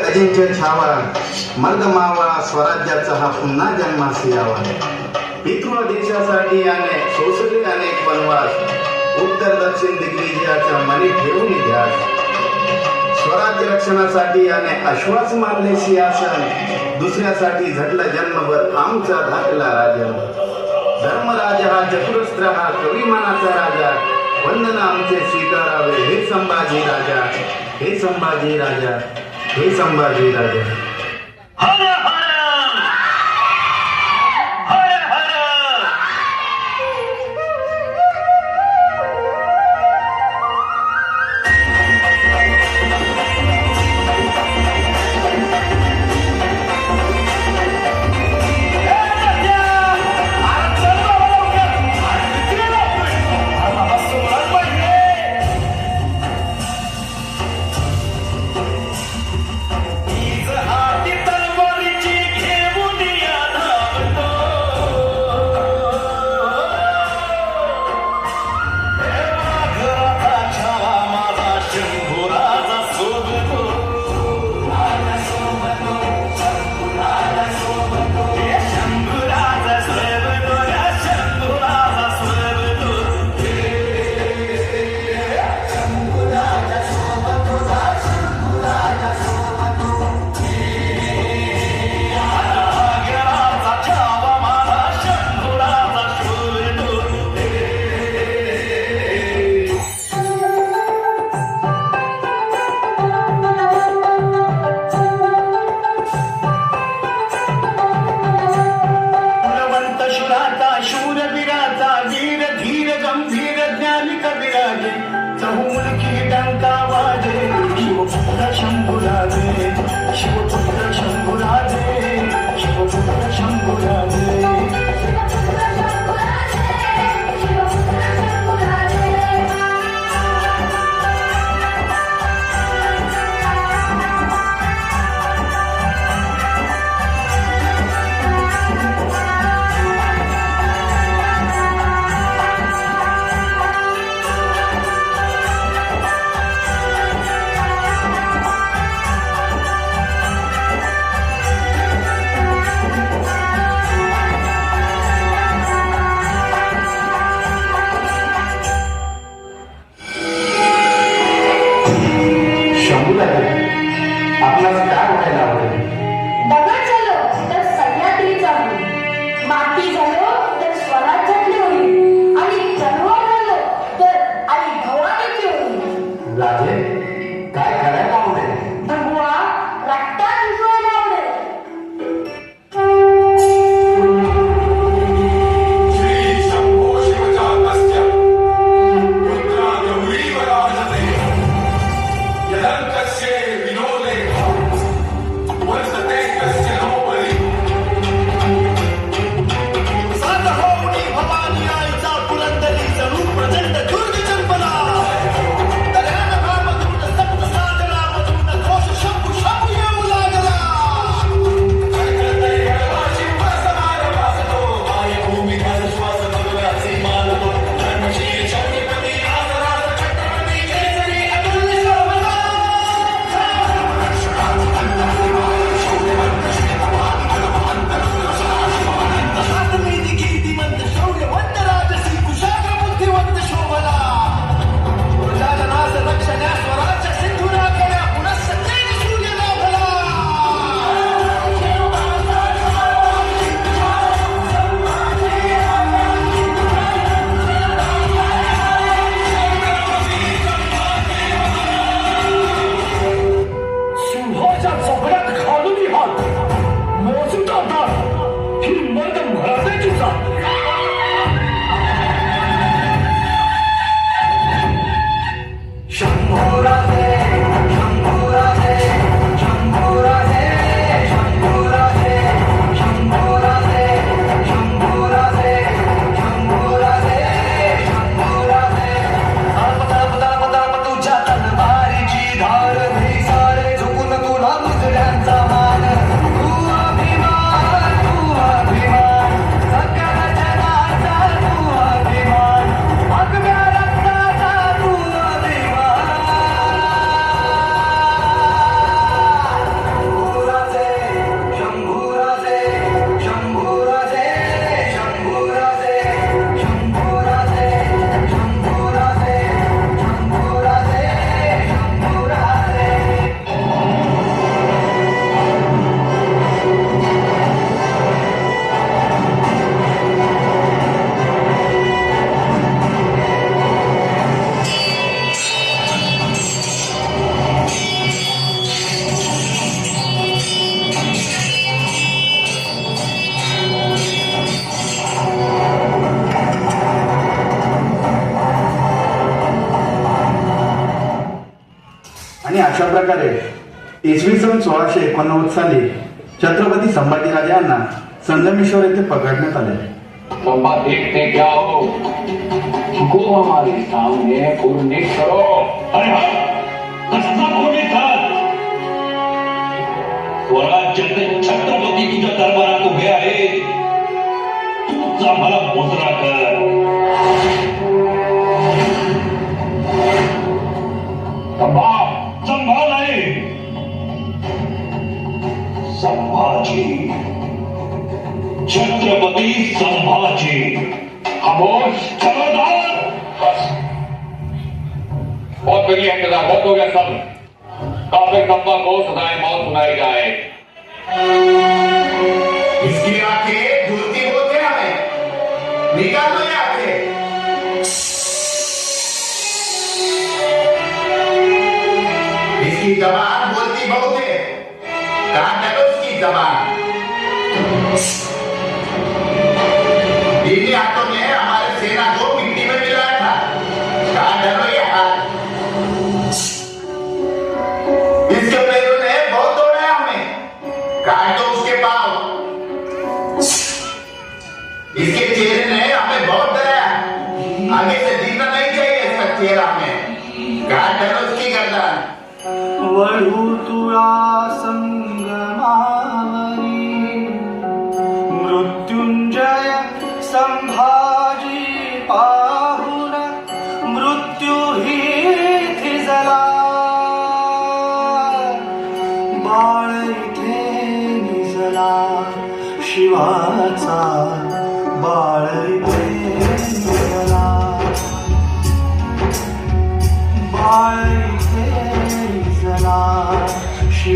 अजिंक्य छावा मर्द मावळा स्वराज्याचा हा पुन्हा जन्मास यावा पितृ देशासाठी याने सोसले अनेक वनवास उत्तर दक्षिण दिग्विजयाच्या मनी ठेवून इतिहास. स्वराज्य रक्षणासाठी याने आश्वास मारले सिंहासन. दुसऱ्यासाठी झटला जन्मभर आमचा धाकला राजा धर्मराज हा चतुरस्त्र हा कविमानाचा राजा. वंदना आमचे स्वीकारावे हे संभाजी राजा. हे संभाजी राजा. हे संभाजी राजा. अशा प्रकारे इसवी सन सोळाशे एकोणनव्वद साली छत्रपती संभाजीराजे यांना संगमेश्वर येथे पकडण्यात आले. देखते हमारे सामने करो. अरे छत्रपती तुझ्या दरबारात उभे मोजरा कर. बहुत बढ़िया इंतज़ार बहुत हो गया सब। काफिर खंबा को सदाए मौत सुनाई जाए। इसकी आँखें झूलती होते हमें। निकालो चाहिए वळू तुळा संगमावरी मृत्युंजय संभाजी पाहुन मृत्यू ही थिजला बाळ इथे निजला. शिवा